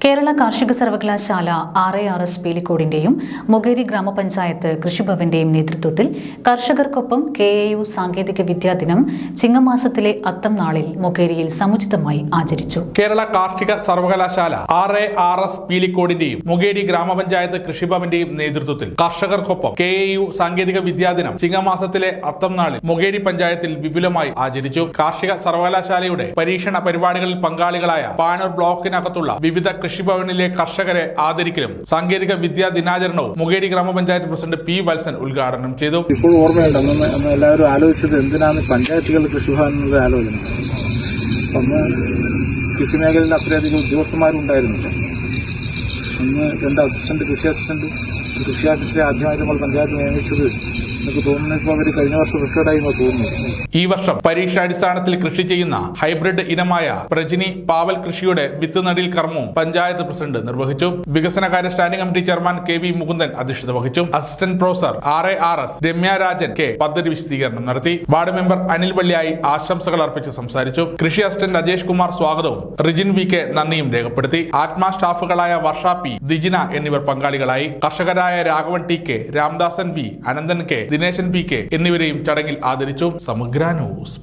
കേരള കാർഷിക സർവകലാശാല R A R S പീലിക്കോടിന്റെയും മുകേരി ഗ്രാമപഞ്ചായത്ത് കൃഷിഭവന്റെയും നേതൃത്വത്തിൽ കർഷകർക്കൊപ്പം കെ എ യു സാങ്കേതിക വിദ്യാ ദിനം ചിങ്ങമാസത്തിലെ അത്തം നാളിൽ മുകേരിയിൽ സമുചിതമായി ആചരിച്ചു. കേരള കാർഷിക സർവകലാശാല ആർ എ ആർ എസ് പീലിക്കോടിന്റെയും മുകേരി ഗ്രാമപഞ്ചായത്ത് കൃഷിഭവന്റെയും നേതൃത്വത്തിൽ കർഷകർക്കൊപ്പം കെ എ യു സാങ്കേതിക വിദ്യാദിനം ചിങ്ങമാസത്തിലെ അത്തം നാളിൽ മുകേരി പഞ്ചായത്തിൽ വിപുലമായി ആചരിച്ചു. കാർഷിക സർവകലാശാലയുടെ പരീക്ഷണ പരിപാടികളിൽ പങ്കാളികളായ പാനൂർ ബ്ലോക്കിനകത്തുള്ള വിവിധ കൃഷിഭവനിലെ കർഷകരെ ആദരിക്കലും സാങ്കേതിക വിദ്യാ ദിനാചരണവും മുകേരി ഗ്രാമപഞ്ചായത്ത് പ്രസിഡന്റ് പി വത്സൻ ഉദ്ഘാടനം ചെയ്തു. ഇപ്പോൾ ഓർമ്മയുണ്ട്. എല്ലാവരും ആലോചിച്ചത് എന്തിനാണ് പഞ്ചായത്തുകൾ കൃഷിഭവൻ ആലോചന? അന്ന് കൃഷി മേഖലയിൽ അത്രയധികം ഉദ്യോഗസ്ഥന്മാരുണ്ടായിരുന്നില്ല. അന്ന് രണ്ട് അസിസ്റ്റന്റ് കൃഷി അസിസ്റ്റന്റ് കൃഷി അസിസ്റ്റന്റ് ആദ്യമായിട്ട് നമ്മൾ പഞ്ചായത്ത് നിയമിച്ചത് കഴിഞ്ഞ വർഷം ഈ വർഷം പരീക്ഷാടിസ്ഥാനത്തിൽ കൃഷി ചെയ്യുന്ന ഹൈബ്രിഡ് ഇനമായ പ്രജിനി പാവൽ കൃഷിയുടെ വിത്ത് നടീൽ കർമ്മവും പഞ്ചായത്ത് പ്രസിഡന്റ് നിർവഹിച്ചു. വികസനകാര്യ standing committee chairman K V Mukundan അധ്യക്ഷത വഹിച്ചു. Assistant professor R A R S Ramya Rajan K പദ്ധതി വിശദീകരണം നടത്തി. വാർഡ് മെമ്പർ അനിൽ വള്ളിയായി ആശംസകൾ അർപ്പിച്ച് സംസാരിച്ചു. കൃഷി അസിസ്റ്റന്റ് അജേഷ് കുമാർ സ്വാഗതവും റിജിൻ വി കെ നന്ദിയും രേഖപ്പെടുത്തി. ആത്മാ സ്റ്റാഫുകളായ വർഷ പി ദിജിന എന്നിവർ പങ്കാളികളായി. കർഷകരായ Raghavan T K Ramdasan B Ananthan K Dineshan P K എന്നിവരെയും ചടങ്ങിൽ ആദരിച്ചു. സമഗ്ര ന്യൂസ്